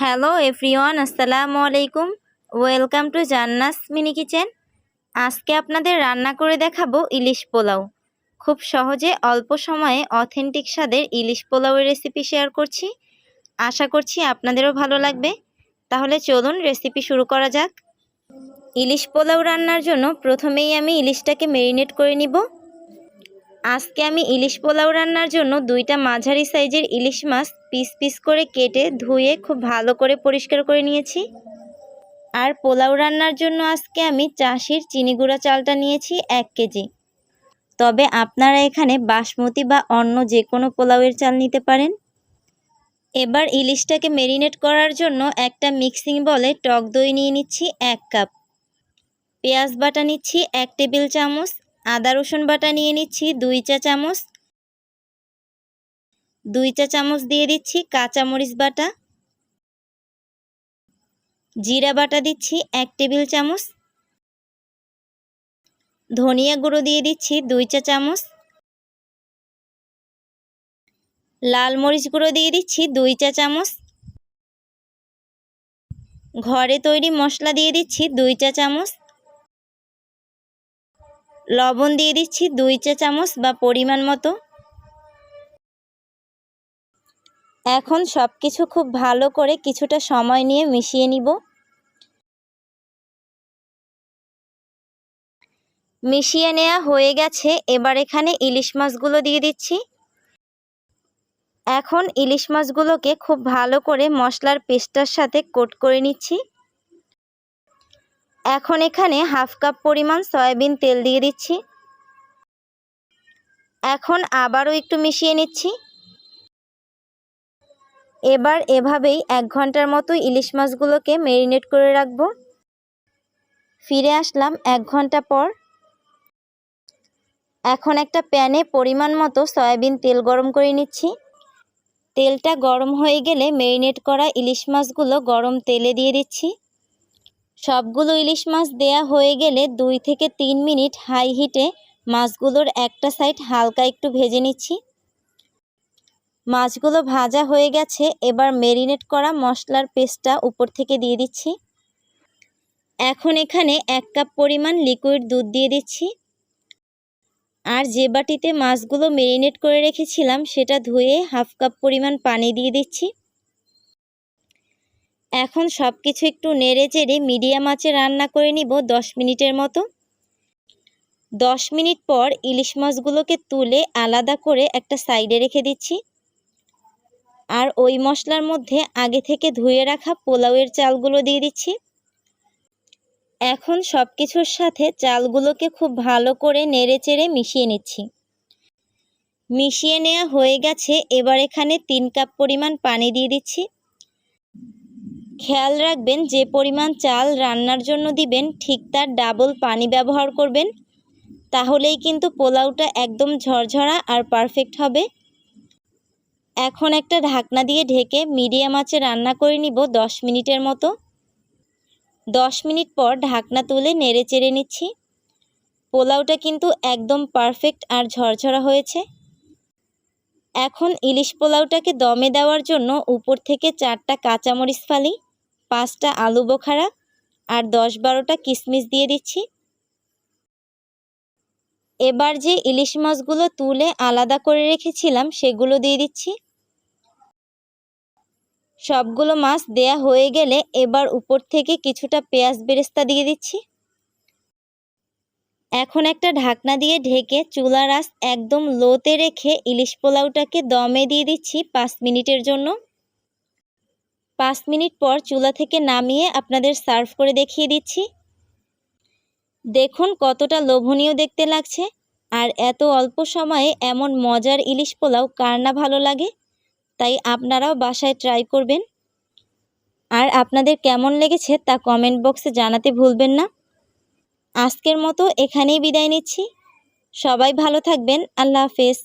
Hello everyone আসসালামু আলাইকুম welcome to Janna's mini kitchen আজকে আপনাদের রান্না করে দেখাবো ইলিশ পোলাও। খুব সহজে অল্প সময়ে অথেন্টিক স্বাদের ইলিশ পোলাওয়ের রেসিপি শেয়ার করছি। আশা করছি আপনাদেরও ভালো লাগবে। তাহলে চলুন রেসিপি শুরু করা যাক। ইলিশ পোলাও রান্নার জন্য প্রথমেই আমি ইলিশটাকে মেরিনেট করে নিব। আজকে আমি ইলিশ পোলাও রান্নার জন্য দুইটা মাঝারি সাইজের ইলিশ মাছ পিস পিস করে কেটে ধুয়ে খুব ভালো করে পরিষ্কার করে নিয়েছি। আর পোলাও রান্নার জন্য আজকে আমি চাষির চিনি গুঁড়া চালটা নিয়েছি এক কেজি। তবে আপনারা এখানে বাসমতি বা অন্য যে কোনো পোলাওয়ের চাল নিতে পারেন। এবার ইলিশটাকে মেরিনেট করার জন্য একটা মিক্সিং বলে টক দই নিয়ে নিচ্ছি এক কাপ। পেঁয়াজ বাটা নিচ্ছি এক টেবিল চামচ। আদা রসুন বাটা নিয়ে নিচ্ছি দুই চা চামচ। দুই চা চামচ দিয়ে দিচ্ছি কাঁচামরিচ বাটা। জিরা বাটা দিচ্ছি এক টেবিল চামচ। ধনিয়া গুঁড়ো দিয়ে দিচ্ছি দুই চা চামচ। লাল মরিচ গুঁড়ো দিয়ে দিচ্ছি দুই চা চামচ। ঘরে তৈরি মশলা দিয়ে দিচ্ছি দুই চা চামচ। লবণ দিয়ে দিচ্ছি দুই চা চামচ বা পরিমাণ মতো। এখন সব কিছু খুব ভালো করে কিছুটা সময় নিয়ে মিশিয়ে নিব। মিশিয়ে নেওয়া হয়ে গেছে, এবার এখানে ইলিশ মাছগুলো দিয়ে দিচ্ছি। এখন ইলিশ মাছগুলোকে খুব ভালো করে মশলার পেস্টার সাথে কোট করে নিচ্ছি। এখন এখানে হাফ কাপ পরিমাণ সয়াবিন তেল দিয়ে দিচ্ছি। এখন আবারও একটু মিশিয়ে নিচ্ছি। এবার এভাবেই এক ঘণ্টার মতো ইলিশ মাছগুলোকে মেরিনেট করে রাখব। ফিরে আসলাম এক ঘণ্টা পর। এখন একটা প্যানে পরিমাণ মতো সয়াবিন তেল গরম করে নিচ্ছি। তেলটা গরম হয়ে গেলে মেরিনেট করা ইলিশ মাছগুলো গরম তেলে দিয়ে দিচ্ছি। সবগুলো ইলিশ মাছ দেয়া হয়ে গেলে দুই থেকে তিন মিনিট হাই হিটে মাছগুলোর একটা সাইড হালকা একটু ভেজে নিচ্ছি। মাছগুলো ভাজা হয়ে গেছে, এবার মেরিনেট করা মশলার পেস্টটা উপর থেকে দিয়ে দিচ্ছি। এখন এখানে এক কাপ পরিমাণ লিকুইড দুধ দিয়ে দিচ্ছি। আর যে বাটিতে মাছগুলো মেরিনেট করে রেখেছিলাম, সেটা ধুয়ে হাফ কাপ পরিমাণ পানি দিয়ে দিচ্ছি। এখন সব কিছু একটু নেড়ে চেড়ে মিডিয়াম আঁচে রান্না করে নিব দশ মিনিটের মতো। দশ মিনিট পর ইলিশ মাছগুলোকে তুলে আলাদা করে একটা সাইডে রেখে দিচ্ছি। আর ওই মশলার মধ্যে আগে থেকে ধুয়ে রাখা পোলাওয়ের চালগুলো দিয়ে দিচ্ছি। এখন সব কিছুর সাথে চালগুলোকে খুব ভালো করে নেড়ে চেড়ে মিশিয়ে নিচ্ছি। মিশিয়ে নেওয়া হয়ে গেছে, এবার এখানে তিন কাপ পরিমাণ পানি দিয়ে দিচ্ছি। খেয়াল রাখবেন, যে পরিমাণ চাল রান্নার জন্য দিবেন, ঠিক তার ডাবল পানি ব্যবহার করবেন। তাহলেই কিন্তু পোলাওটা একদম ঝরঝরা আর পারফেক্ট হবে। এখন একটা ঢাকনা দিয়ে ঢেকে মিডিয়াম আঁচে রান্না করে নিব দশ মিনিটের মতো। দশ মিনিট পর ঢাকনা তুলে নেড়ে চেড়ে নিচ্ছি। পোলাওটা কিন্তু একদম পারফেক্ট আর ঝরঝরা হয়েছে। এখন ইলিশ পোলাওটাকে দমে দেওয়ার জন্য উপর থেকে চারটা কাঁচামরিচ ফালি, পাঁচটা আলু বোখারা আর দশ বারোটা কিশমিশ দিয়ে দিচ্ছি। এবার যে ইলিশ মাছগুলো তুলে আলাদা করে রেখেছিলাম সেগুলো দিয়ে দিচ্ছি। সবগুলো মাছ দেয়া হয়ে গেলে এবার উপর থেকে কিছুটা পেঁয়াজ বেরেস্তা দিয়ে দিচ্ছি। এখন একটা ঢাকনা দিয়ে ঢেকে চুলার আঁচ একদম লোতে রেখে ইলিশ পোলাওটাকে দমে দিয়ে দিচ্ছি পাঁচ মিনিটের জন্য। পাঁচ মিনিট পর চুলা থেকে নামিয়ে আপনাদের সার্ভ করে দেখিয়ে দিচ্ছি। দেখুন কতটা লোভনীয় দেখতে লাগছে। আর এত অল্প সময়ে এমন মজার ইলিশ পোলাও কার না ভালো লাগে? তাই আপনারাও বাসায় ট্রাই করবেন। আর আপনাদের কেমন লেগেছে তা কমেন্ট বক্সে জানাতে ভুলবেন না। আজকের মতো এখানেই বিদায় নিচ্ছি। সবাই ভালো থাকবেন। আল্লাহ হাফেজ।